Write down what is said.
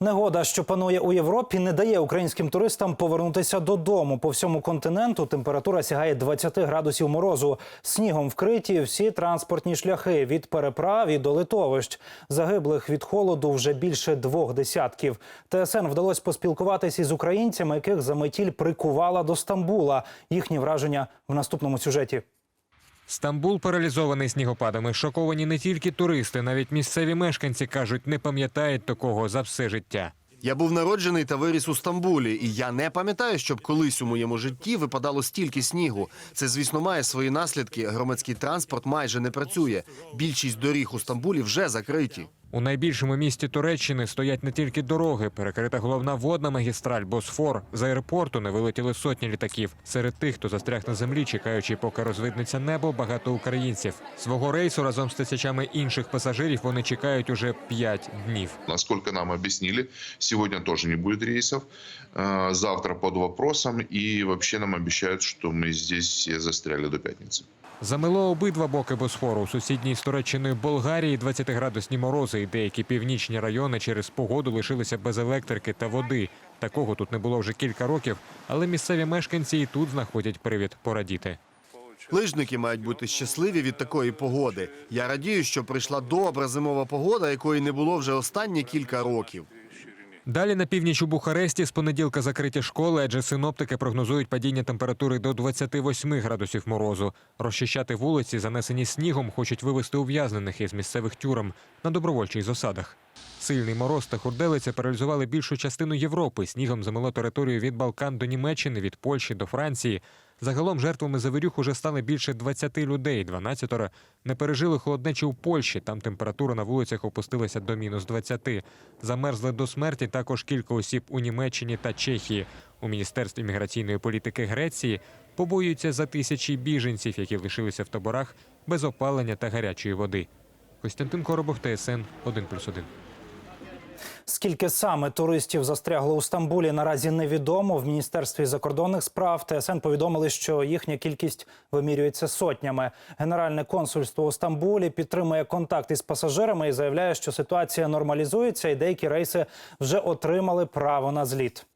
Негода, що панує у Європі, не дає українським туристам повернутися додому. По всьому континенту температура сягає 20 градусів морозу. Снігом вкриті всі транспортні шляхи від переправ і до литовищ. Загиблих від холоду вже більше двох десятків. ТСН вдалося поспілкуватися із українцями, яких заметіль прикувала до Стамбула. Їхні враження в наступному сюжеті. Стамбул паралізований снігопадами. Шоковані не тільки туристи, навіть місцеві мешканці кажуть, не пам'ятають такого за все життя. Я був народжений та виріс у Стамбулі, і я не пам'ятаю, щоб колись у моєму житті випадало стільки снігу. Це, звісно, має свої наслідки. Громадський транспорт майже не працює. Більшість доріг у Стамбулі вже закриті. У найбільшому місті Туреччини стоять не тільки дороги, перекрита головна водна магістраль Босфор. З аеропорту не вилетіли сотні літаків. Серед тих, хто застряг на землі, чекаючи, поки розвиднеться небо, багато українців. Свого рейсу разом з тисячами інших пасажирів вони чекають уже п'ять днів. Насколько нам объяснили, сегодня тоже не будет рейсов, э, завтра под вопросом, и вообще нам обещают, что мы здесь все застряли до пятницы. Замело обидва боки Босфору. У сусідній з Туреччиною Болгарії 20-градусні морози і деякі північні райони через погоду лишилися без електрики та води. Такого тут не було вже кілька років, але місцеві мешканці і тут знаходять привід порадіти. Лижники мають бути щасливі від такої погоди. Я радію, що прийшла добра зимова погода, якої не було вже останні кілька років. Далі на північ у Бухаресті з понеділка закриті школи, адже синоптики прогнозують падіння температури до 28 градусів морозу. Розчищати вулиці, занесені снігом, хочуть вивезти ув'язнених із місцевих тюрем на добровольчих засадах. Сильний мороз та хурделиця паралізували більшу частину Європи. Снігом замело територію від Балкан до Німеччини, від Польщі до Франції. Загалом жертвами завірюх уже стали більше 20 людей. 12 не пережили холоднечі у Польщі. Там температура на вулицях опустилася до мінус 20. Замерзли до смерті також кілька осіб у Німеччині та Чехії. У міністерстві міграційної політики Греції побоюються за тисячі біженців, які лишилися в таборах без опалення та гарячої води. Костянтин Коробов, ТСН 1+,1. Скільки саме туристів застрягло у Стамбулі, наразі невідомо. В міністерстві закордонних справ ТСН повідомили, що їхня кількість вимірюється сотнями. Генеральне консульство у Стамбулі підтримує контакт із пасажирами і заявляє, що ситуація нормалізується, і деякі рейси вже отримали право на зліт.